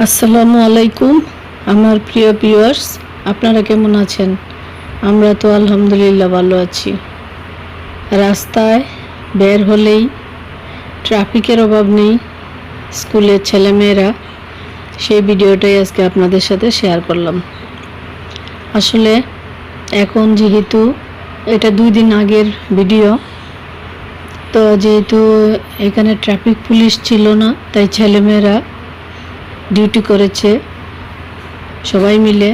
আসসালামু আলাইকুম, আমার প্রিয় ভিউয়ার্স আপনারা কেমন আছেন? আমরা তো আলহামদুলিল্লাহ ভালো আছি। রাস্তায় বের হলেই ট্রাফিকের অভাব নেই, স্কুলের ছেলেমেয়েরা, সেই ভিডিওটাই আজকে আপনাদের সাথে শেয়ার করলাম। আসলে এখন যেহেতু এটা দুই দিন আগের ভিডিও তো যেহেতু এখানে ট্রাফিক পুলিশ ছিল না, তাই ছেলেমেয়েরা ডিউটি করেছে। সবাই মিলে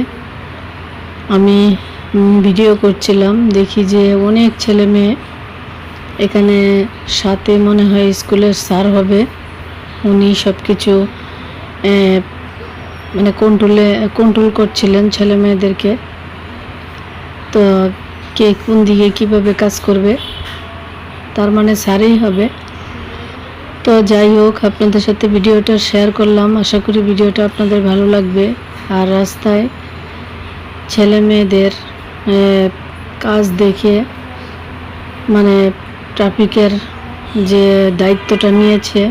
আমি ভিডিও করছিলাম। দেখি যে অনেক ছেলে মেয়ে এখানে সাথে মনে হয় স্কুলের স্যার হবে। উনি সব কিছু মানে কন্ট্রোলে কন্ট্রোল করছিলেন ছেলে মেয়েদেরকে। তো কে কোন দিকে কীভাবে কাজ করবে? তার মানে স্যারই হবে। তো যাই হোক, আপনাদের সাথে ভিডিওটা শেয়ার করলাম। আশা করি ভিডিওটা আপনাদের ভালো লাগবে। আর রাস্তায় ছেলে মেয়েদের কাজ দেখে মানে ট্রাফিকের যে দায়িত্বটা নিয়েছে,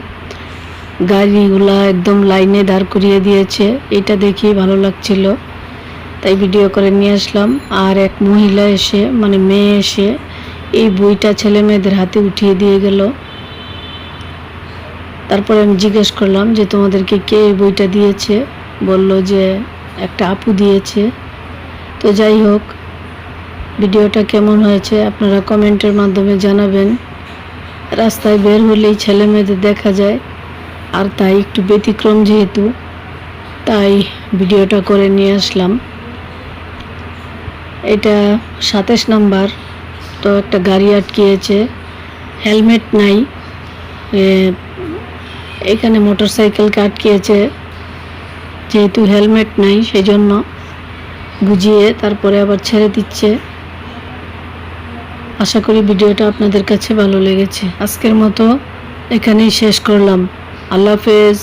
গাড়িগুলা একদম লাইনে দাঁড় করিয়ে দিয়েছে, এটা দেখেই ভালো লাগছিল। তাই ভিডিও করে নিয়ে আসলাম। আর এক মহিলা এসে মানে মেয়ে এসে, এই বইটা ছেলে মেয়েদের হাতে উঠিয়ে দিয়ে গেল। তারপরে আমি জিজ্ঞেস করলাম যে তোমাদেরকে কে বইটা দিয়েছে? বলল যে একটা আপু দিয়েছে। তো যাই হোক, ভিডিওটা কেমন হয়েছে আপনারা কমেন্টের মাধ্যমে জানাবেন। রাস্তায় বের হলেই ছেলে মেয়েদের দেখা যায়, আর তাই একটু ব্যতিক্রম যেহেতু, তাই ভিডিওটা করে নিয়ে আসলাম। এটা সাতাশ নাম্বার, তো একটা গাড়ি আটকিয়েছে। হেলমেট নাই এখানে মোটর সাইকেল আটকিয়েছে যেহেতু হেলমেট নাই সেই জন্য বুঝিয়ে তারপরে আবার ছেড়ে দিচ্ছে। আশা করি ভিডিওটা আপনাদের কাছে ভালো লেগেছে। আজকের মতো এখানেই শেষ করলাম। আল্লাহ হাফেজ।